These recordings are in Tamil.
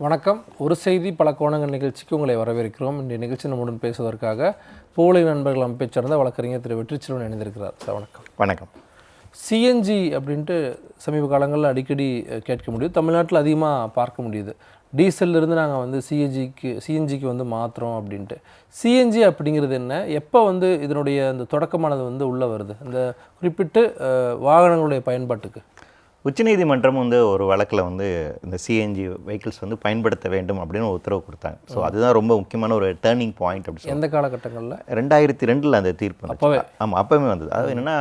வணக்கம். ஒரு செய்தி பல கோணங்கள் நிகழ்ச்சிக்கு உங்களை வரவேற்கிறோம். இந்த நிகழ்ச்சி நம்முடன் பேசுவதற்காக பூலை நண்பர்கள் அமைப்பைச் சேர்ந்த வழக்கறிஞர் திரு வெற்றிச்செல்வன் இணைந்திருக்கிறார். சார் வணக்கம். வணக்கம். சிஎன்ஜி அப்படின்ட்டு சமீப காலங்களில் அடிக்கடி கேட்க முடியும் தமிழ்நாட்டில் அதிகமாக பார்க்க முடியுது. டீசல்ல இருந்து நாங்கள் வந்து சிஎன்ஜிக்கு சிஎன்ஜிக்கு வந்து மாற்றுறோம் அப்படின்ட்டு. சிஎன்ஜி அப்படிங்கிறது என்ன? எப்போ வந்து இதனுடைய அந்த தொடக்கமானது வந்து உள்ளே வருது? அந்த குறிப்பிட்டு வாகனங்களுடைய பயன்பாட்டுக்கு. உச்சநீதிமன்றம் வந்து ஒரு வழக்கில் வந்து இந்த சிஎன்ஜி வெஹிக்கிள்ஸ் வந்து பயன்படுத்த வேண்டும் அப்படின்னு உத்தரவு கொடுத்தாங்க. ஸோ அதுதான் ரொம்ப முக்கியமான ஒரு டேர்னிங் பாயிண்ட் அப்படி சொல்லி எந்த காலகட்டங்களில்? ரெண்டாயிரத்தி ரெண்டில் அந்த தீர்ப்பு. அப்போவே? ஆமாம் அப்போவே வந்தது. அது என்னென்னா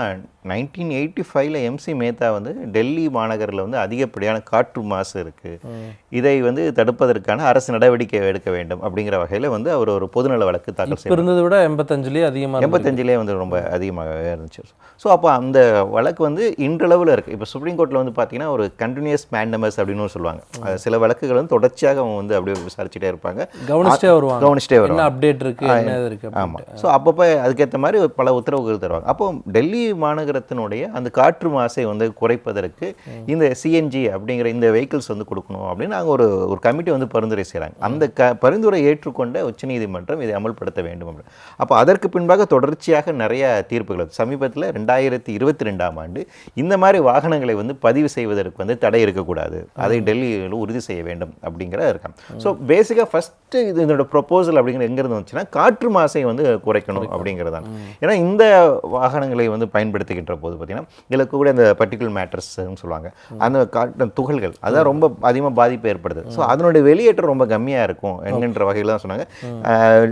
நைன்டீன் எயிட்டி ஃபைவ்ல எம்சி மேத்தா வந்து டெல்லி மாநகரில் வந்து அதிகப்படியான காற்று மாசு இருக்குது இதை வந்து தடுப்பதற்கான அரசு நடவடிக்கை எடுக்க வேண்டும் அப்படிங்கிற வகையில் வந்து அவர் ஒரு பொதுநல வழக்கு தாக்கல் செய்தார் இருந்ததை விட எண்பத்தஞ்சுலேயே அதிகமாக எண்பத்தஞ்சிலே வந்து ரொம்ப அதிகமாகவே இருந்துச்சு. ஸோ அப்போ அந்த வழக்கு வந்து இன்றளவில் இருக்குது இப்போ சுப்ரீம் கோர்ட்டில் வந்து பார்த்தீங்கன்னா ஒரு கண்டினியூஸ் மேண்டமஸ் அப்படின்னு சொல்லுவாங்க. சில வழக்குகள் வந்து தொடர்ச்சியாக அவங்க வந்து அப்படியே விசாரிச்சுட்டே இருப்பாங்க. கவனிச்சிட்டே வருவாங்க. கவனிச்சிட்டே வருவாங்க. அப்டேட் இருக்கு என்ன இது இருக்கு ஆமாம் ஸோ அப்பப்போ அதுக்கேற்ற மாதிரி பல உத்தரவுகள் தருவாங்க. அப்போ டெல்லி மாநகரத்தினுடைய அந்த காற்று மாசை வந்து குறைப்பதற்கு இந்த சிஎன்ஜி அப்படிங்கிற இந்த வெஹிக்கிள்ஸ் வந்து கொடுக்கணும் அப்படின்னு நாங்கள் ஒரு ஒரு கமிட்டி வந்து பரிந்துரை செய்கிறாங்க அந்த க பரிந்துரை ஏற்றுக்கொண்ட உச்சநீதிமன்றம் இதை அமல்படுத்த வேண்டும் அப்படின்னு. அப்போ அதற்கு பின்பாக தொடர்ச்சியாக நிறைய தீர்ப்புகள். வந்து சமீபத்தில் ரெண்டாயிரத்தி இருபத்தி ரெண்டாம் ஆண்டு இந்த மாதிரி வாகனங்களை வந்து பதிவு செய்வதற்கு வந்து தடை இருக்கக்கூடாது. அதை டெல்லியில் உறுதி செய்ய வேண்டும் அப்படிங்கிற இருக்காங்க ஸோ பேசிக்காக ஃபஸ்ட்டு இது இதோட ப்ரொப்போசல் அப்படிங்கிற எங்கேருந்து வந்துச்சுன்னா காற்று மாசை வந்து குறைக்கணும் அப்படிங்கிறதான். ஏன்னா இந்த வாகனங்களை வந்து பயன்படுத்துகின்ற போது பார்த்தீங்கன்னா இதில் கூட இந்த பர்டிகுலர் மேட்டர்ஸ்னு சொல்லுவாங்க. அந்த காட்டு துகள்கள் அதான் ரொம்ப அதிகமாக பாதிப்பு ஏற்படுது. ஸோ அதனுடைய வெளியேற்றம் ரொம்ப கம்மியாக இருக்கும் என்கின்ற வகையில் தான் சொன்னாங்க. ஆஹ்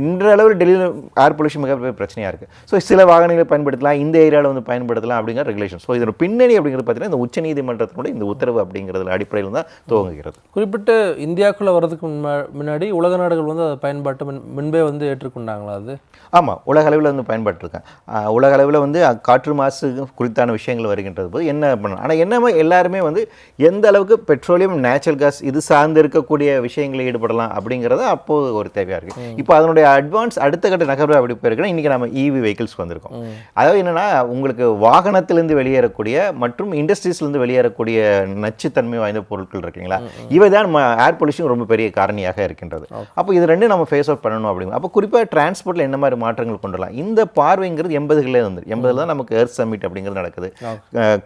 இன்றளவில் டெல்லியில் ஏர் பொல்யூஷன் மிகப்பெரிய பிரச்சனையாக இருக்குது ஸோ சில வாகனங்களை பயன்படுத்தலாம் இந்த ஏரியாவில் வந்து பயன்படுத்தலாம் அப்படிங்கிற ரெகுலேஷன் ஸோ இதோட பின்னணி அப்படிங்கிறது பார்த்தீங்கன்னா இந்த உச்சநீதிமன்றத்தினுடைய இந்த உத்தரவு அப்படிங்கிறதுல அடிப்படையில் தான் துவங்குகிறது. குறிப்பிட்டு இந்தியாக்குள்ள வர்றதுக்கு முன்ன- முன்னாடி உலக நாடுகள் வந்து அதை பயன்பாட்டு முன்- முன்பே வந்து ஏற்றுக்கொண்டாங்களா அது? ஆமாம் உலக அளவில் வந்து பயன்பட்டுருக்கேன். உலக அளவில் வந்து காற்று மாசு குறித்தான விஷயங்கள் வருகின்றது போது என்ன பண்ணணும் ஆனால் என்ன எல்லாருமே வந்து எந்த அளவுக்கு பெட்ரோலியம் நேச்சுரல் கேஸ் இது சார்ந்து இருக்கக்கூடிய விஷயங்களில் ஈடுபடலாம் அப்படிங்கிறது அப்போது ஒரு தேவையாக இருக்குது இப்போ அதனுடைய அட்வான்ஸ் அடுத்த கட்ட நகர்வு அப்படி போயிருக்குன்னா இன்றைக்கி நம்ம இவி வெஹிக்கிள்ஸ் வந்திருக்கோம். அதாவது என்னென்னா உங்களுக்கு வாகனத்திலிருந்து வெளியேறக்கூடிய மற்றும் இண்டஸ்ட்ரீஸ்லேருந்து வெளியேறக்கூடிய நச்சுத்தன்மை வாய்ந்த பொருட்கள் இருக்குங்களா? இவை தான் நம்ம ஏர் பொல்யூஷன் ரொம்ப பெரிய காரணியாக இருக்கின்றது. அப்போ இது ரெண்டும் நம்ம ஃபேஸ் அவுட் பண்ணணும் அப்படிங்க அப்போ குறிப்பாக டிரான்ஸ்போர்ட்டில் என்ன மாதிரி மாற்றங்கள் கொண்டு வரலாம்? இந்த பார்வைங்கிறது எண்பதுகளே வந்து எண்பதுல தான் நமக்கு எர்த் சமிட் அப்படிங்கிறது நடக்குது.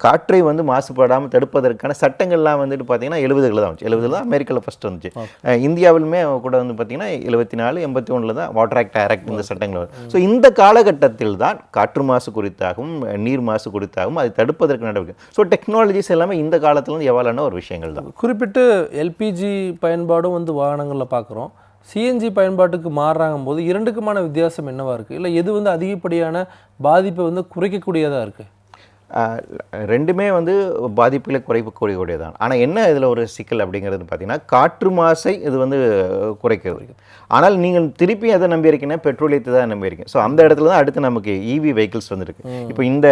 காற்றை வந்து மாசுபடாமல் தடுப்பதற்கான சட்டங்கள்லாம் வந்துட்டு பார்த்தீங்கன்னா எழுபதுகளில் தான் வந்துச்சு. எழுபதுல தான் அமெரிக்காவில் ஃபஸ்ட் வந்துச்சு. இந்தியாவிலுமே கூட வந்து பார்த்தீங்கன்னா எழுபத்தி நாலு எண்பத்தி ஒன்றில் தான் வாட்டர் ஆக்ட் டைரக்ட் இந்த சட்டங்கள் ஸோ இந்த காலகட்டத்தில் தான் காற்று மாசு குறித்தாகவும் நீர் மாசு குறித்தாகவும் அதை தடுப்பதற்கு நடவடிக்கை. ஸோ டெக்னாலஜிஸ் எல்லாமே இந்த காலத்தில் இருந்து ஒரு விஷயங்கள் தான். குறிப்பிட்டு எல்பிஜி பயன்பாடும் வந்து வாகனங்களில் பார்க்குறோம் சிஎன்ஜி பயன்பாட்டுக்கு மாறுறாங்க போது இரண்டுக்குமான வித்தியாசம் என்னவாக இருக்குது இல்லை எது வந்து அதிகப்படியான பாதிப்பை வந்து குறைக்கக்கூடியதாக இருக்குது ரெண்டுமே வந்து பாதிப்புகளை குறைக்கக்கூடிய தான் ஆனால் என்ன இதில் ஒரு சிக்கல் அப்படிங்கிறது பார்த்தீங்கன்னா காற்று மாசை இது வந்து குறைக்கிறது. ஆனால் நீங்கள் திருப்பி எதை நம்பி இருக்கீங்கன்னா பெட்ரோலியத்தை தான் நம்பி இருக்கீங்க. ஸோ அந்த இடத்துல தான் அடுத்து நமக்கு இவி வெஹிக்கிள்ஸ் வந்துருக்கு. இப்போ இந்த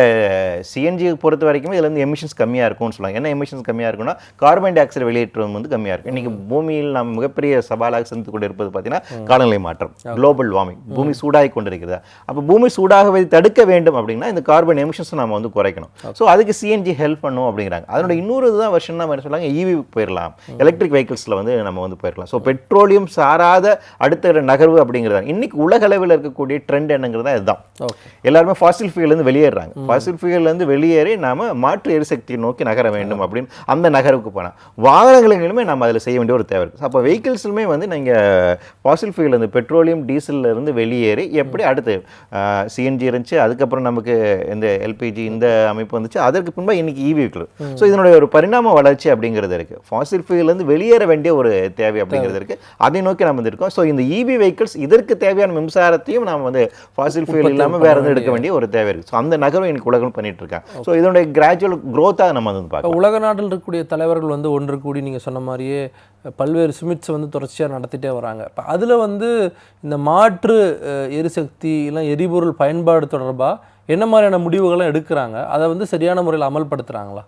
சிஎன்ஜி பொறுத்த வரைக்கும் இதுல இருந்து எமிஷன்ஸ் கம்மியாக இருக்கும்னு சொல்லுவாங்க என்ன எமிஷன்ஸ் கம்மியாக இருக்குன்னா கார்பன் டை ஆக்சைடு வெளியேற்றம் வந்து கம்மியாக இருக்கும் இன்றைக்கி பூமியில் நாம் மிகப்பெரிய சவாலாக சந்தித்து கொண்டு இருப்பது பார்த்தீங்கன்னா காலநிலை மாற்றம் குளோபல் வார்மிங் பூமி சூடாகி கொண்டிருக்கிறதா. அப்போ பூமி சூடாகவை தடுக்க வேண்டும் அப்படின்னா இந்த கார்பன் எமிஷன்ஸ் நம்ம வந்து குறைக்கணும். ஸோ அதுக்கு சிஎன்ஜி ஹெல்ப் பண்ணும் அப்படிங்கிறாங்க. அதனோட இன்னொரு இதுதான் வருஷம் நம்ம என்ன சொல்றாங்க? ஈவி போயிடலாம் எலக்ட்ரிக் வெஹிக்கிள்ஸில் வந்து நம்ம வந்து போயிடலாம் ஸோ பெட்ரோலியம் சாராத அடுத்த நகர்வு அப்படிங்கிறது இன்னைக்கு உலக அளவில் இருக்கக்கூடிய ட்ரெண்ட் என்னங்கிறதா இதுதான். எல்லாருமே ஃபாசில் ஃபியூலேருந்து வெளியேறாங்க ஃபாசில் ஃபியூலேருந்து வெளியேறி நாம மாற்று எரிசக்தியை நோக்கி நகர வேண்டும் அப்படின்னு அந்த நகர்வுக்கு போனால் வாகனங்களிலுமே நம்ம அதில் செய்ய வேண்டிய ஒரு தேவை இருக்குது அப்போ வெஹிக்கிள்ஸ்லுமே வந்து நீங்கள் ஃபாசில் ஃபியூலேருந்து பெட்ரோலியம் டீசல்ல இருந்து வெளியேறி எப்படி அடுத்து சிஎன்ஜி இருந்துச்சு அதுக்கப்புறம் நமக்கு இந்த எல்பிஜி இந்த அமைப்பு வந்துச்சு. அதற்கு பின்பு இன்னைக்கு இவி வெஹிக்கிள் ஸோ இதனுடைய ஒரு பரிணாம வளர்ச்சி அப்படிங்கிறது இருக்கு. ஃபாசில் ஃபியூலேருந்து வெளியேற வேண்டிய ஒரு தேவை அப்படிங்கிறது இருக்கு. அதை நோக்கி நம்ம இருக்கோம் ஸோ இந்த இவி வெஹிக்கிள்ஸ் இதற்கு தேவையான மின்சாரத்தையும் நாம வந்து ஃபாசில் ஃபியூல் இல்லாமல் வேற எதுவும் எடுக்க வேண்டிய ஒரு தேவை இருக்கு. ஸோ அந்த நகரம் எனக்கு உலகம் பண்ணிட்டு இருக்காங்க. ஸோ இதனுடைய கிராஜுவல் க்ரோத்தாக நம்ம வந்து பார்க்கலாம். உலக நாட்டில் இருக்கக்கூடிய தலைவர்கள் வந்து ஒன்று கூடி நீங்கள் சொன்ன மாதிரியே பல்வேறு சுமிட்ஸ் வந்து தொடர்ச்சியாக நடத்திட்டே வராங்க. இப்போ அதில் வந்து இந்த மாற்று எரிசக்தி இல்லை எரிபொருள் பயன்பாடு தொடர்பாக என்ன மாதிரியான முடிவுகளை எடுக்கிறாங்க? அதை வந்து சரியான முறையில் அமல்படுத்துகிறாங்களா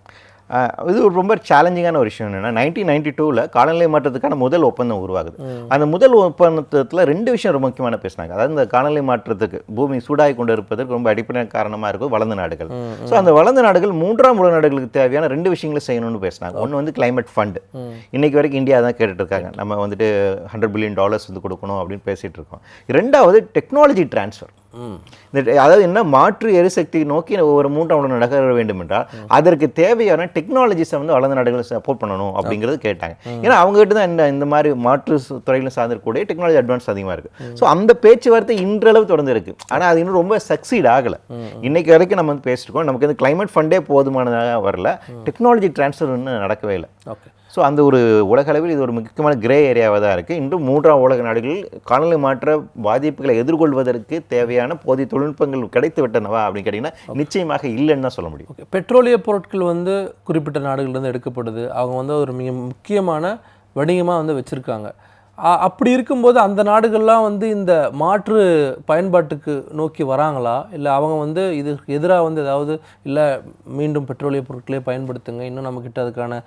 இது ஒரு ரொம்ப சேலஞ்சிங்கான ஒரு விஷயம் என்னன்னா நைன்டீன் நைன்டி டூவில் காலநிலை மாற்றத்துக்கான முதல் ஒப்பந்தம் உருவாகுது. அந்த முதல் ஒப்பந்தத்தில் ரெண்டு விஷயம் ரொம்ப முக்கியமான பேசினாங்க. அதாவது இந்த காலநிலை மாற்றத்துக்கு பூமி சூடாகி கொண்டு இருப்பதற்கு ரொம்ப அடிப்படையான காரணமாக இருக்கும் வளர்ந்த நாடுகள். ஸோ அந்த வளர்ந்த நாடுகள் மூன்றாம் உலக நாடுகளுக்கு தேவையான ரெண்டு விஷயங்களை செய்யணும்னு பேசினாங்க. ஒன்று வந்து climate ஃபண்ட் இன்னைக்கு வரைக்கும் இந்தியா தான் கேட்டுட்டு இருக்காங்க நம்ம வந்துட்டு ஹண்ட்ரட் பில்லியன் டாலர்ஸ் வந்து கொடுக்கணும் அப்படின்னு பேசிட்டு இருக்கோம் ரெண்டாவது டெக்னாலஜி டிரான்ஸ்ஃபர் இந்த அதாவது என்ன மாற்று எரிசக்தி நோக்கி ஒரு மூன்றாம் நகர வேண்டும் என்றால் அதற்கு தேவையான டெக்னாலஜிஸை வந்து வளர்ந்த நாடுகள் சப்போர்ட் பண்ணணும் அப்படிங்கிறது கேட்டாங்க. ஏன்னா அவங்க கிட்ட தான் இந்த இந்த மாதிரி மாற்று துறையிலும் சார்ந்திருக்கக்கூடிய டெக்னாலஜி அட்வான்ஸ் அதிகமாக இருக்கு. ஸோ அந்த பேச்சுவார்த்தை இன்றளவு தொடர்ந்து இருக்கு. ஆனால் அது இன்னும் ரொம்ப சக்சீட் ஆகலை. இன்னைக்கு வரைக்கும் நம்ம வந்து பேசிருக்கோம் நமக்கு வந்து கிளைமேட் ஃபண்டே போதுமானதாக வரல. டெக்னாலஜி டிரான்ஸ்ஃபர் இன்னும் நடக்கவே இல்லை. ஓகே ஸோ அந்த ஒரு உலக அளவில் இது ஒரு முக்கியமான கிரே ஏரியாவாக தான் இருக்குது இன்றும் மூன்றாம் உலக நாடுகளில் காலநிலை மாற்ற பாதிப்புகளை எதிர்கொள்வதற்கு தேவையான போதிய தொழில்நுட்பங்கள் கிடைத்து விட்டனவா அப்படின்னு கேட்டிங்கன்னா நிச்சயமாக இல்லைன்னு தான் சொல்ல முடியும். ஓகே பெட்ரோலிய பொருட்கள் வந்து குறிப்பிட்ட நாடுகள்லேருந்து எடுக்கப்படுது. அவங்க வந்து ஒரு மிக முக்கியமான வணிகமாக வந்து வச்சுருக்காங்க. அப்படி இருக்கும்போது அந்த நாடுகள்லாம் வந்து இந்த மாற்று பயன்பாட்டுக்கு நோக்கி வராங்களா? இல்லை அவங்க வந்து இது எதிராக வந்து ஏதாவது இல்லை மீண்டும் பெட்ரோலிய பொருட்களே பயன்படுத்துங்க இன்னும் நம்மக்கிட்ட அதுக்கான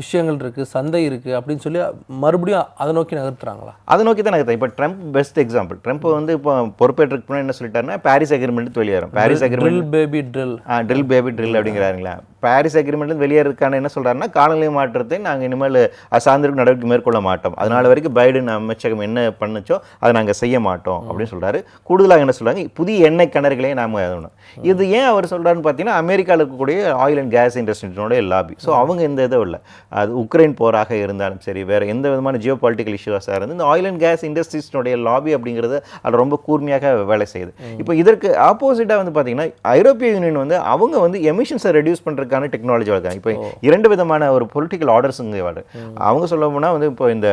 விஷயங்கள் இருக்குது சந்தை இருக்குது அப்படின்னு சொல்லி மறுபடியும் அதை நோக்கி நகர்த்துறாங்களா? அதை நோக்கி தான் நகர்த்தேன் இப்போ ட்ரம்ப் பெஸ்ட் எக்ஸாம்பிள் ட்ரம்ப் வந்து இப்போ பொறுப்பேற்றுக்கு முன்னாடி என்ன சொல்லிட்டாருன்னா பாரிஸ் அக்ரிமெண்ட் வெளியேறும் Paris agreement drill baby drill drill baby drill அப்படிங்கிறாருங்களா? Paris அக்ரிமெண்ட்லேருந்து வெளியேறதுக்கான என்ன சொல்றாருன்னா காலநிலை மாற்றத்தை நாங்கள் இனிமேல் சார்ந்திருக்கும் நடவடிக்கை மேற்கொள்ள மாட்டோம். அதனால வரைக்கும் பைடன் அமைச்சகம் என்ன பண்ணுச்சோ அதை நாங்கள் செய்ய மாட்டோம் அப்படின்னு சொல்றாரு. கூடுதலாக என்ன சொல்றாங்க புதிய எண்ணெய் கிணறுகளே நாம எழுதணும் இது ஏன் அவர் சொல்றாருன்னு பார்த்தீங்கன்னா அமெரிக்காவில் இருக்கக்கூடிய ஆயில் அண்ட் கேஸ் இண்டஸ்ட்ரியோட லாபி ஸோ அவங்க இந்த இதுவும் இல்லை. அது உக்ரைன் போராக இருந்தாலும் சரி வேற எந்த விதமான ஜியோ பொலிட்டிக்கல் இஷ்யூஸாக இருந்து இந்த ஆயில் அண்ட் கேஸ் இண்டஸ்ட்ரீஸ்னுடைய லாபி அப்படிங்கிறது அது ரொம்ப கூர்மையாக வேலை செய்யுது. இப்போ இதற்கு ஆப்போசிட்டாக வந்து பார்த்தீங்கன்னா ஐரோப்பிய யூனியன் வந்து அவங்க வந்து எமிஷன்ஸை ரெடியூஸ் பண்ணுறதுக்கான டெக்னாலஜி வளர்க்காங்க இப்போ இரண்டு விதமான ஒரு பொலிட்டிக்கல் ஆர்டர்ஸ் இங்கே வருது. அவங்க சொல்ல போனால் வந்து இப்போ இந்த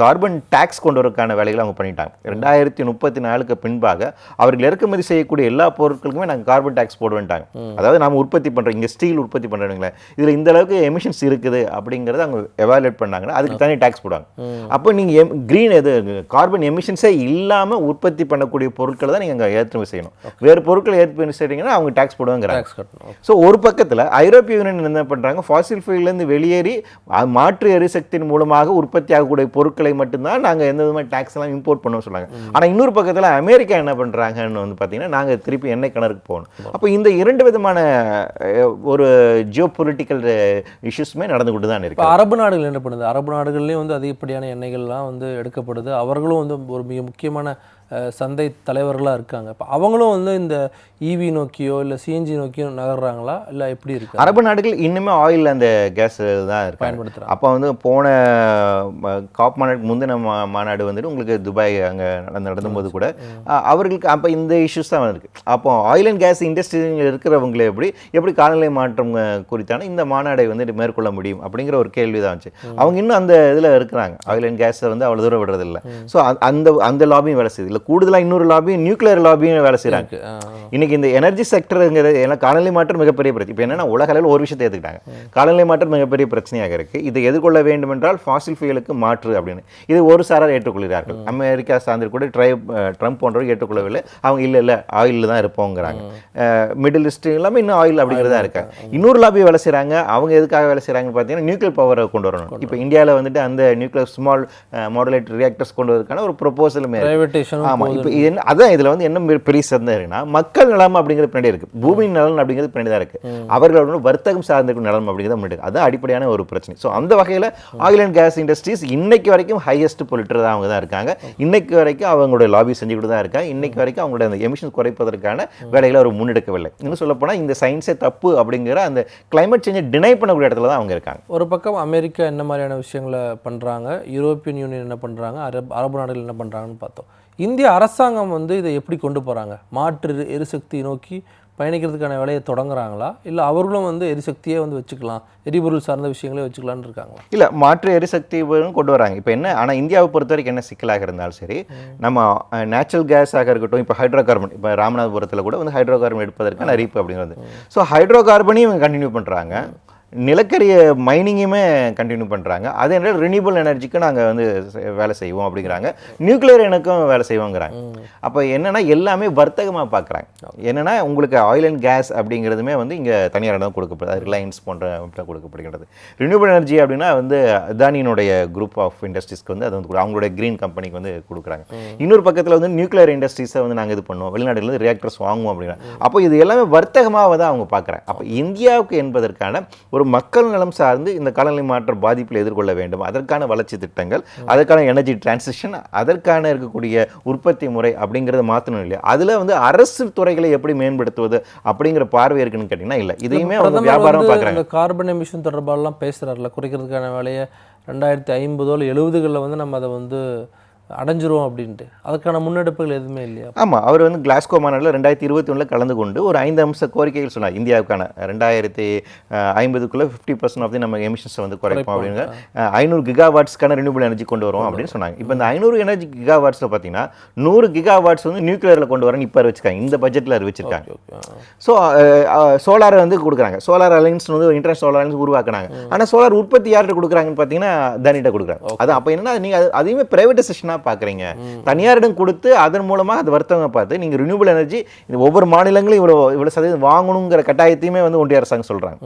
கார்பன் டேக்ஸ் கொண்டு வரதுக்கான வேலைகளை அவங்க பண்ணிட்டாங்க. ரெண்டாயிரத்தி முப்பத்தி நாலுக்கு பின்பாக அவர்கள் இறக்குமதி செய்யக்கூடிய எல்லா பொருட்களுக்குமே நாங்கள் கார்பன் டேக்ஸ் போடுவேன்ட்டாங்க அதாவது நாம உற்பத்தி பண்ணுறோம் இங்கே ஸ்டீல் உற்பத்தி பண்ணுறவங்களே இதில் இந்த அளவுக்கு எமிஷன்ஸ் இருக்குது அப்படிங்கிறத அவங்க எவாலுவேட் பண்ணாங்கன்னா அதுக்கு தனி டேக்ஸ் போடுவாங்க. அப்போ நீங்கள் க்ரீன் எது கார்பன் எமிஷன்ஸே இல்லாமல் உற்பத்தி பண்ணக்கூடிய பொருட்களை தான் நீங்கள் அங்கே ஏற்றுமதி செய்யணும். வேறு பொருட்களை ஏற்றுமதி செய்கிறீங்கன்னா அவங்க டேக்ஸ் கட்டணும். ஸோ ஒரு பக்கத்தில் ஐரோப்பிய யூனியன் என்ன பண்ணுறாங்க ஃபாசில் ஃபீல்ட்லேருந்து வெளியேறி மாற்று எரிசக்தியின் மூலமாக உற்பத்தி ஆகக்கூடிய பொருட்களை மட்டும்தான் நாங்கள் எந்த விதமான டேக்ஸ் எல்லாம் இம்போர்ட் பண்ண சொல்றாங்க ஆனால் இன்னொரு பக்கத்தில் அமெரிக்கா என்ன பண்ணுறாங்கன்னு வந்து பார்த்தீங்கன்னா நாங்கள் திருப்பி எண்ணெய் கிணறுக்கு போகணும். அப்போ இந்த இரண்டு விதமான ஒரு ஜியோ பொலிட்டிக்கல் இஷ்யூஸுமே நடந்து கொண்டு தான் இருக்கு. அரபு நாடுகள் என்ன பண்ணுது? அரபு நாடுகள்லேயும் வந்து அதிகப்படியான எண்ணெய்கள்லாம் வந்து எடுக்கப்படுது. அவர்களும் வந்து ஒரு மிக முக்கியமான சந்தை தலைவர்களாக இருக்காங்க. இப்போ அவங்களும் வந்து இந்த ஈவி நோக்கியோ இல்லை சிஎன்ஜி நோக்கியோ நகர்றாங்களா? இல்லை எப்படி இருக்கு? அரபு நாடுகள் இன்னுமே ஆயில் அந்த கேஸ் தான் இருக்கு பயன்படுத்துறாங்க. அப்போ வந்து போன காப் மாநாடு முந்தின மா மாநாடு வந்துட்டு உங்களுக்கு துபாய் அங்கே நடந்தபோது கூட அவர்களுக்கு அப்போ இந்த இஷ்யூஸ் தான் இருக்கு அப்போ ஆயில் அண்ட் கேஸ் இண்டஸ்ட்ரியில் இருக்கிறவங்களே எப்படி எப்படி காலநிலை மாற்றம் குறித்தான இந்த மாநாடை வந்துட்டு மேற்கொள்ள முடியும் அப்படிங்கிற ஒரு கேள்வி தான் வந்துச்சு. அவங்க இன்னும் அந்த இதில் இருக்கிறாங்க. ஆயில் அண்ட் கேஸை வந்து அவ்வளோ தூரம் விடுறதில்ல. ஸோ அந்த அந்த லாபியும் வேலை செய்யுது. இல்லை கூடுதலாக இன்னொரு லாபியும் நியூக்ளியர் லாபியும் வேலை செய்கிறாங்க. இன்னைக்கு இந்த எனர்ஜி செக்டருங்கிறது ஏன்னா காலநிலை மாற்றம் மிகப்பெரிய பிரச்சனை இப்போ என்னன்னா உலக அளவில் ஒரு விஷயத்தை எடுத்துக்கிட்டாங்க. காலநிலை மாற்றம் மிகப்பெரிய பிரச்சனையாக இருக்கு. இதை எதிர்கொள்ள வேண்டும் என்றால் ஃபாசில் ஃபியூலுக்கு மாற்று அப்படின்னு. இது ஒரு சாரார் ஏற்றுக்கொள்கிறார்கள். அமெரிக்கா சார்ந்து கூட ட்ரை ட்ரம்ப் போன்றவர் ஏற்றுக்கொள்ளவில்லை. அவங்க இல்லை இல்லை ஆயிலில் தான் இருப்போங்கிறாங்க. மிடில் ஈஸ்ட் எல்லாமே இன்னும் ஆயில் அப்படிங்கிறதா இருக்காங்க இன்னொரு லாபி வேலை செய்கிறாங்க அவங்க எதுக்காக வேலை செய்கிறாங்கன்னு பார்த்தீங்கன்னா நியூக்ளியர் பவரை கொண்டு வரணும். இப்போ இந்தியாவில் வந்துட்டு அந்த நியூக்ளியர் ஸ்மால் மாடுலேட்டர் ரியாக்டர்ஸ் கொண்டு வரதுக்கான ஒரு ப்ரொபோசலுமே பிரைவேட்டேஷனும் ஆமா இப்போ இது என்ன அதான் இதுல வந்து என்ன பெரிய- சந்தேகம் இருக்குன்னா மக்கள் நலம் அப்படிங்கிறது பின்னாடி இருக்கு. பூமியின் நலன் அப்படிங்கிறது பின்னாடி தான் இருக்கு. அவர்களோட வர்த்தகம் சார்ந்திருக்கும் நலம் அப்படிங்கிறது முன்னாடி அதான் அடிப்படையான ஒரு பிரச்சனை. ஸோ அந்த வகையில ஆயில் அண்ட் கேஸ் இண்டஸ்ட்ரீஸ் இன்னைக்கு வரைக்கும் ஹையஸ்ட் பொலிட்டர் தான் அவங்க தான் இருக்காங்க. இன்னைக்கு வரைக்கும் அவங்களுடைய லாபி செஞ்சுக்கிட்டு தான் இருக்காங்க. இன்னைக்கு வரைக்கும் அவங்களுடைய அந்த எமிஷன் குறைப்பதற்கான வேலைகளை அவர் முன்னெடுக்கவில்லை. இன்னும் சொல்ல போனா இந்த சயின்ஸே தப்பு அப்படிங்கிற அந்த கிளைமேட் சேஞ்சை டினை பண்ணக்கூடிய இடத்துல தான் அவங்க இருக்காங்க. ஒரு பக்கம் அமெரிக்கா என்ன மாதிரியான விஷயங்களை பண்ணுறாங்க யூரோப்பியன் யூனியன் என்ன பண்ணுறாங்க அரபு அரபு நாடுகள் என்ன பண்ணுறாங்கன்னு பார்த்தோம். இந்திய அரசாங்கம் வந்து இதை எப்படி கொண்டு போகிறாங்க மாற்று எரி- எரிசக்தி நோக்கி பயணிக்கிறதுக்கான வேலையை தொடங்குறாங்களா? இல்லை அவர்களும் வந்து எரிசக்தியே வந்து வச்சுக்கலாம் எரிபொருள் சார்ந்த விஷயங்களே வச்சுக்கலாம்னு இருக்காங்களா? இல்ல மாற்று எரிசக்தி கொண்டு வராங்க. இப்போ என்ன ஆனா இந்தியாவை பொறுத்த வரைக்கும் என்ன சிக்கலாக இருந்தாலும் சரி நம்ம நேச்சுரல் கேஸாக இருக்கட்டும் இப்போ ஹைட்ரோ கார்பன் இப்போ ராமநாதபுரத்தில் கூட வந்து ஹைட்ரோ கார்பன் எடுப்பதற்கான அறிவிப்பு அப்படிங்கிறது. ஸோ ஹைட்ரோ கார்பனையும் இவங்க கண்டினியூ பண்றாங்க. நிலக்கரிய மைனிங்குமே கண்டினியூ பண்ணுறாங்க அதே நேரம் ரினியூபிள் எனர்ஜிக்கு நாங்கள் வந்து வேலை செய்வோம் அப்படிங்கிறாங்க. நியூக்ளியர் எனக்கும் வேலை செய்வோங்கிறாங்க. அப்போ என்னன்னா எல்லாமே வர்த்தகமாக பார்க்குறாங்க என்னன்னா உங்களுக்கு ஆயில் அண்ட் கேஸ் அப்படிங்கிறதுமே வந்து இங்கே தனியார் தான் கொடுக்கப்படுது. ரிலையன்ஸ் போன்ற கொடுக்கப்படுகிறது ரினியூபிள் எனர்ஜி அப்படின்னா வந்து அதானியினுடைய குரூப் ஆஃப் இண்டஸ்ட்ரீஸ்க்கு வந்து அது வந்து அவங்களுடைய க்ரீன் கம்பெனிக்கு வந்து கொடுக்குறாங்க. இன்னொரு பக்கத்தில் வந்து நியூக்ளியர் இண்டஸ்ட்ரீஸை வந்து நாங்கள் இது பண்ணுவோம். வெளிநாடுலேருந்து ரியாக்டர்ஸ் வாங்குவோம் அப்படிங்கிறாங்க அப்போ இது எல்லாமே வர்த்தகமாக தான் அவங்க பார்க்குறாங்க அப்போ இந்தியாவுக்கு என்பதற்கான ஒரு மக்கள் நலம் சார்ந்து இந்த காலநிலை மாற்ற பாதிப்பில் எதிர்கொள்ள வேண்டும். அதற்கான வளர்ச்சி திட்டங்கள் அதற்கான எனர்ஜி டிரான்சிஷன் அதற்கான இருக்கக்கூடிய உற்பத்தி முறை அப்படிங்கிறத மாற்றணும் இல்லையா? அதில் வந்து அரசு துறைகளை எப்படி மேம்படுத்துவது அப்படிங்கிற பார்வை இருக்குன்னு கேட்டிங்கன்னா இல்லை. இதையுமே அவங்க வியாபாரம் பார்க்குறாங்க கார்பன் எமிஷன் தொடர்பாலாம் பேசுகிறாருல குறைக்கிறதுக்கான வேலையை. ரெண்டாயிரத்தி ஐம்பதோ இல்லை எழுபதுகளில் வந்து நம்ம அதை வந்து அடைஞ்சிரும் அப்படின்ட்டு. அதுக்கான முன்னெடுப்புகள் எதுவுமே இல்லையா? ஆமாம் அவர் வந்து கிளாஸ்கோ மாநாட்டில் ரெண்டாயிரத்தி இருபத்தி ஒன்றில் கலந்து கொண்டு ஒரு ஐந்து அம்ச கோரிக்கைகள் சொன்னார். இந்தியாவுக்கான ரெண்டாயிரத்தி ஐம்பதுக்குள்ளே ஃபிஃப்டி பர்சன்ட் ஆஃப் தி நம்ம எமிஷன்ஸை வந்து குறைப்போம் அப்படின்னு ஐநூறு கிகா வாட்ஸ்க்கான ரினியூபிள் எனர்ஜி கொண்டு வரும் அப்படின்னு சொன்னாங்க. இப்போ இந்த ஐநூறு எனர்ஜி கிகா வாட்ஸில் பார்த்தீங்கன்னா நூறு கிகா வாட்ஸ் வந்து நியூக்ளியரில் கொண்டு வரேன்னு இப்போ அறிவிச்சிருக்காங்க. இந்த பட்ஜெட்டில் அறிவிச்சிருக்காங்க. ஸோ சோலார் வந்து கொடுக்குறாங்க. சோலார் அலைன்ஸ் வந்து இன்டர்நேஷனல் சோலார் அலைன்ஸ் உருவாக்குனாங்க. ஆனால் சோலார் உற்பத்தி யார்கிட்ட கொடுக்குறாங்கன்னு பார்த்தீங்கன்னா தனிட்ட கொடுக்குறாங்க. அது அப்போ என்னன்னா நீங்கள் அது அதையுமே ப்ரைவேட்டைசேஷனாக பார்க்குறீங்க? தனியாரிடம் கொடுத்து அதன் மூலமாக அது வர்த்தகம் பார்த்து நீங்கள் ரினியூபிள் எனர்ஜி ஒவ்வொரு மாநிலங்களும் இவ்வளோ இவ்வளோ சதவீதம் வாங்கணுங்கிற கட்டாயத்தையுமே வந்து ஒன்றிய அரசாங்கம் சொல்கிறாங்க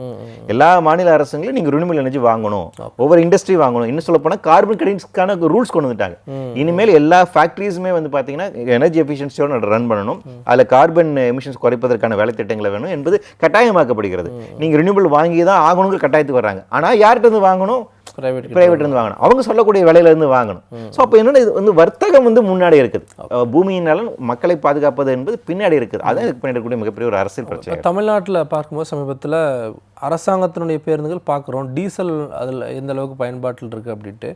எல்லா மாநில அரசுங்களும் நீங்கள் ரினியூபிள் எனர்ஜி வாங்கணும். ஒவ்வொரு இண்டஸ்ட்ரி வாங்கணும். இன்னும் சொல்ல போனால் கார்பன் கிரெடிட்ஸ்க்கான ரூல்ஸ் கொண்டு வந்துட்டாங்க. இனிமேல் எல்லா ஃபேக்ட்ரிஸுமே வந்து பார்த்தீங்கன்னா எனர்ஜி எஃபிஷியன்சியோட ரன் பண்ணணும். அதில் கார்பன் எமிஷன்ஸ் குறைப்பதற்கான வேலை திட்டங்களை வேணும் என்பது கட்டாயமாக்கப்படுகிறது. நீங்கள் ரினியூபிள் வாங்கி தான் ஆகணுங்கிற கட்டாயத்துக்கு வர்றாங்க. ஆனால் யார்கிட்ட இருந்து வாங்கணும்? பிரைவேட் பிரைவேட் இருந்து வாங்கணும். அவங்க சொல்லக்கூடிய விலையில இருந்து வாங்கணும். ஸோ அப்போ என்னன்னா இது வந்து வர்த்தகம் வந்து முன்னாடி இருக்குது. பூமியின் நலன் மக்களை பாதுகாப்பது என்பது பின்னாடி இருக்குது. அதான் இதுக்கு பின்னாடி இருக்கக்கூடிய மிகப்பெரிய ஒரு அரசியல் பிரச்சனை தமிழ்நாட்டில் பார்க்கும்போது சமீபத்தில் அரசாங்கத்தினுடைய பேருந்துகள் பார்க்குறோம். டீசல் அதில் எந்த அளவுக்கு பயன்பாட்டில் இருக்குது அப்படின்ட்டு.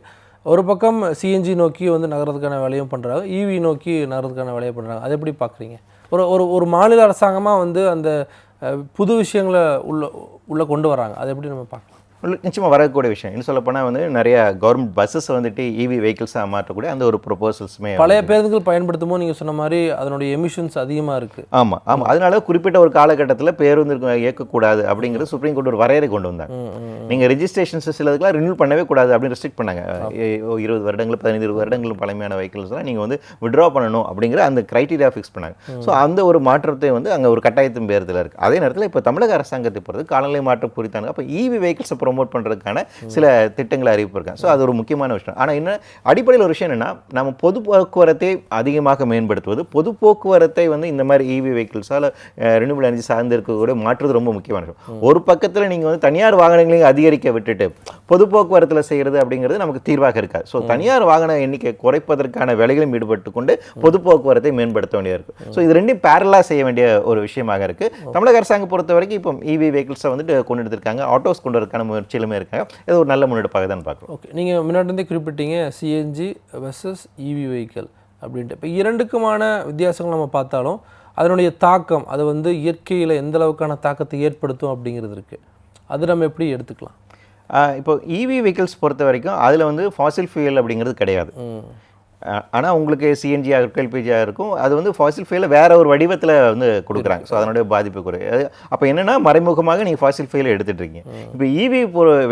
ஒரு பக்கம் சிஎன்ஜி நோக்கி வந்து நகரத்துக்கான வேலையும் பண்ணுறாங்க இவி நோக்கி நகரத்துக்கான வேலையை பண்ணுறாங்க அதை எப்படி பார்க்குறீங்க? ஒரு ஒரு ஒரு மாநில அரசாங்கமாக வந்து அந்த புது விஷயங்களை உள்ள உள்ள கொண்டு வராங்க. அதை எப்படி நம்ம பார்க்கலாம்? உள்ள- நிச்சயமா வரக்கூடிய விஷயம். இன்னும் சொல்ல போனால் வந்து நிறைய கவர்மெண்ட் பஸ்ஸஸ் வந்துட்டு E இவி வெஹிக்கிள்ஸாக மாற்றக்கூடிய அந்த ஒரு ப்ரொபோசல்ஸுமே பழைய பேருந்துகள் பயன்படுத்தும் போது நீங்கள் சொன்ன மாதிரி அதனுடைய எமிஷன்ஸ் அதிகமாக இருக்குது ஆமா ஆமா. அதனால குறிப்பிட்ட ஒரு காலகட்டத்தில் பேருந்து இயக்கக்கூடாது அப்படிங்கிறது சுப்ரீம் கோர்ட் ஒரு வரையறை கொண்டு வந்தாங்க. நீங்க ரெஜிஸ்ட்ரேஷன்ஸ் சிலதுக்குலாம் ரினியூ பண்ணவே கூடாது அப்படின்னு ரெஸ்ட்ரிக்ட் பண்ணாங்க. இருபது வருடங்கள் பதினைந்து இருபது வருடங்கள் பழமையான வெஹிக்கிள்ஸ்லாம் நீங்க வந்து விட்ரா பண்ணணும் அப்படிங்கிற அந்த கிரைட்டீரியா ஃபிக்ஸ் பண்ணாங்க. ஸோ அந்த ஒரு மாற்றத்தை வந்து அங்க ஒரு கட்டாயத்தின் பேரத்தில் இருக்கு. அதே நேரத்தில் இப்போ தமிழக அரசாங்கத்தை பொறுத்து காலநிலை மாற்றம் குறித்தாங்க. அப்போ இவி வெஹிக்கிள்ஸை ப்ரொமோட் பண்றதுக்கான சில திட்டங்களை அறிவிப்பிருக்காங்க. ஸோ அது ஒரு முக்கியமான விஷயம். ஆனா என்ன அடிப்படையில் ஒரு விஷயம் என்னன்னா நம்ம பொது போக்குவரத்தை அதிகமாக மேம்படுத்துவது பொது போக்குவரத்தை வந்து இந்த மாதிரி இவி வெஹிக்கிள்ஸால் ரினியூபிள் எனர்ஜி சார்ந்து இருக்கக்கூடிய மாற்றுறது ரொம்ப முக்கியமான விஷயம். ஒரு பக்கத்துல நீங்க வந்து தனியார் வாகனங்களையும் அதிகரிக்க விட்டுட்டு பொது போக்குவரத்தில் செய்கிறது அப்படிங்கிறது நமக்கு தீர்வாக இருக்காது. ஸோ தனியார் வாகன எண்ணிக்கை குறைப்பதற்கான வேலைகளும் ஈடுபட்டு கொண்டு பொது போக்குவரத்தை மேம்படுத்த வேண்டியது ஸோ இது ரெண்டையும் பேரலாக செய்ய வேண்டிய ஒரு விஷயமாக இருக்கு. தமிழக அரசாங்கம் பொறுத்த வரைக்கும் இப்போ இவி வெஹிக்கிள்ஸை வந்துட்டு கொண்டு எடுத்திருக்காங்க ஆட்டோஸ் கொண்டு வரதுக்கான முயற்சியிலுமே இருக்காங்க. இது ஒரு நல்ல முன்னெடுப்பாக தான் பார்க்குறோம். ஓகே நீங்கள் முன்னாடி குறிப்பிட்டீங்க சிஎன்ஜி வெர்சஸ் இவி வெஹிக்கிள் அப்படின்ட்டு. இப்போ இரண்டுக்குமான வித்தியாசங்கள் நம்ம பார்த்தாலும் அதனுடைய தாக்கம் அது வந்து இயற்கையில் எந்த அளவுக்கான தாக்கத்தை ஏற்படுத்தும் அப்படிங்கிறது இருக்குது அது நம்ம எப்படி எடுத்துக்கலாம்? இப்போ இவி வெஹிக்கிள்ஸ் பொறுத்த வரைக்கும் அதில் வந்து ஃபாசில் ஃபியூயல் அப்படிங்கிறது கிடையாது. ஆனால் உங்களுக்கு சிஎன்ஜி இருக்கும் எல்பிஜியாக இருக்கும். அது வந்து ஃபாசில் ஃபியூலை வேற ஒரு வடிவத்தில் வந்து கொடுக்குறாங்க. ஸோ அதனுடைய பாதிப்பு குறை அப்போ என்னன்னா மறைமுகமாக நீங்கள் ஃபாசில் ஃபியூலை எடுத்துட்டு இருக்கீங்க. இப்போ இவி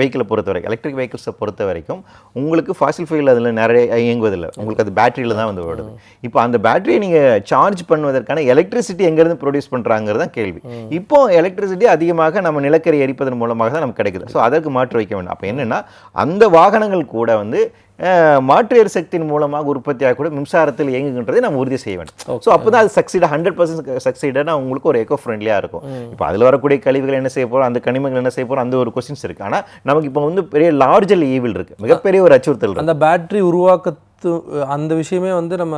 வெஹிக்கிளை பொறுத்த வரைக்கும் எலக்ட்ரிக் வெஹிக்கிள்ஸை பொறுத்த வரைக்கும் உங்களுக்கு ஃபாசில் ஃபியூல் அதில் நிறைய இயங்குவதில்லை. உங்களுக்கு அது பேட்டரியில் தான் வந்து வருது இப்போ அந்த பேட்டரியை நீங்கள் சார்ஜ் பண்ணுவதற்கான எலக்ட்ரிசிட்டி எங்கேருந்து ப்ரொடியூஸ் பண்ணுறாங்கிறது தான் கேள்வி. இப்போ எலக்ட்ரிசிட்டி அதிகமாக நம்ம நிலக்கரி எரிப்பதன் மூலமாக தான் நமக்கு கிடைக்குது. ஸோ அதற்கு மாற்று வைக்க வேண்டும். அப்போ என்னன்னா அந்த வாகனங்கள் கூட வந்து மாற்று எரிசக்தியின் மூலமாக உற்பத்தி ஆகக்கூடிய மின்சாரத்தில் இயங்குகின்றதை நம்ம உறுதி செய்ய வேண்டும். ஸோ அப்போ தான் அது சக்சீட் ஹண்ட்ரட் பர்சன்ட் சக்சீடாக உங்களுக்கு ஒரு எக்கோ ஃப்ரெண்ட்லியாக இருக்கும் இப்போ அதில் வரக்கூடிய கழிவுகள் என்ன செய்ய போகிறோம் அந்த கனிமங்கள் என்ன செய்ய போகிறோம் அந்த ஒரு கொஸ்டின்ஸ் இருக்குது ஆனால் நமக்கு இப்போ வந்து பெரிய லார்ஜல் ஈவில் இருக்குது மிகப்பெரிய ஒரு அச்சுறுத்தல் அந்த பேட்டரி உருவாக்கத்து அந்த விஷயமே வந்து நம்ம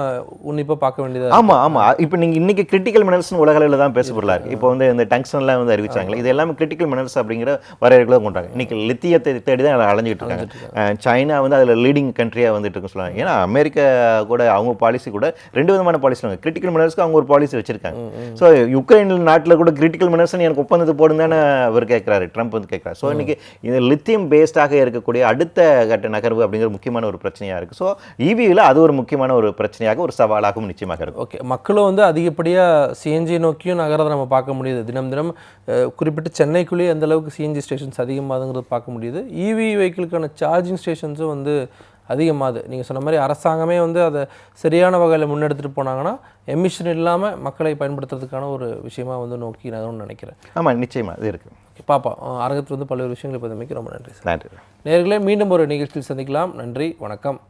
உன்னிப்பாக பார்க்க வேண்டியதாக ஆமா ஆமா. இப்போ நீங்க இன்னைக்கு கிரிட்டிக்கல் மினரல்ஸ் உலக அளவில் தான் பேசப்படலாம் இருக்கு. இப்போ வந்து இந்த டங்ஸ்டன்லாம் வந்து அறிவிச்சாங்களே இது எல்லாமே கிரிட்டிக்கல் மினரல்ஸ் அப்படிங்கிற வரையறைகளை கொண்டாங்க இன்னைக்கு லித்தியத்தை தேடி தான் அலைஞ்சிட்டு இருக்காங்க. சைனா வந்து அதுல லீடிங் கண்ட்ரியா வந்துட்டு இருக்குன்னு சொல்லுவாங்க ஏன்னா அமெரிக்கா கூட அவங்க பாலிசி கூட ரெண்டு விதமான பாலிசி கிரிட்டிக்கல் மினரல்ஸ்க்கு அவங்க ஒரு பாலிசி வச்சிருக்காங்க. ஸோ யுக்ரைன் நாட்டுல கூட கிரிட்டிக்கல் மினரல்ஸ் எனக்கு ஒப்பந்தத்தை போடுங்க தானே அவர் கேட்குறாரு. ட்ரம்ப் வந்து கேட்குறாரு. ஸோ இன்னைக்கு இது லித்தியம் பேஸ்டாக இருக்கக்கூடிய அடுத்த கட்ட நகர்வு அப்படிங்கிற முக்கியமான ஒரு பிரச்சனையா இருக்கு. ஸோ இவியில் அது ஒரு முக்கியமான ஒரு பிரச்சனையாக ஒரு சவாலாகவும் நிச்சயமாக இருக்கும். ஓகே மக்களும் வந்து அதிகப்படியாக சிஎன்ஜி நோக்கியும் நகரத்தை நம்ம பார்க்க முடியுது. தினம் தினம் குறிப்பிட்டு சென்னைக்குள்ளேயே எந்த அளவுக்கு சிஎன்ஜி ஸ்டேஷன்ஸ் அதிகமாகுதுங்கிறது பார்க்க முடியுது. இவி வெஹிக்கிளுக்கான சார்ஜிங் ஸ்டேஷன்ஸும் வந்து அதிகமாகுது. நீங்கள் சொன்ன மாதிரி அரசாங்கமே வந்து அதை சரியான வகையில் முன்னெடுத்துட்டு போனாங்கன்னா எமிஷன் இல்லாமல் மக்களை பயன்படுத்துறதுக்கான ஒரு விஷயமா வந்து நோக்கி நகரும்னு நினைக்கிறேன். ஆமாம் நிச்சயமாக அது இருக்குது பாப்பா அரங்கத்தில் வந்து பல்வேறு விஷயங்களை இப்போ ரொம்ப நன்றி சார். நன்றி. நேர்களே மீண்டும் ஒரு நிகழ்ச்சியில் சந்திக்கலாம். நன்றி வணக்கம்.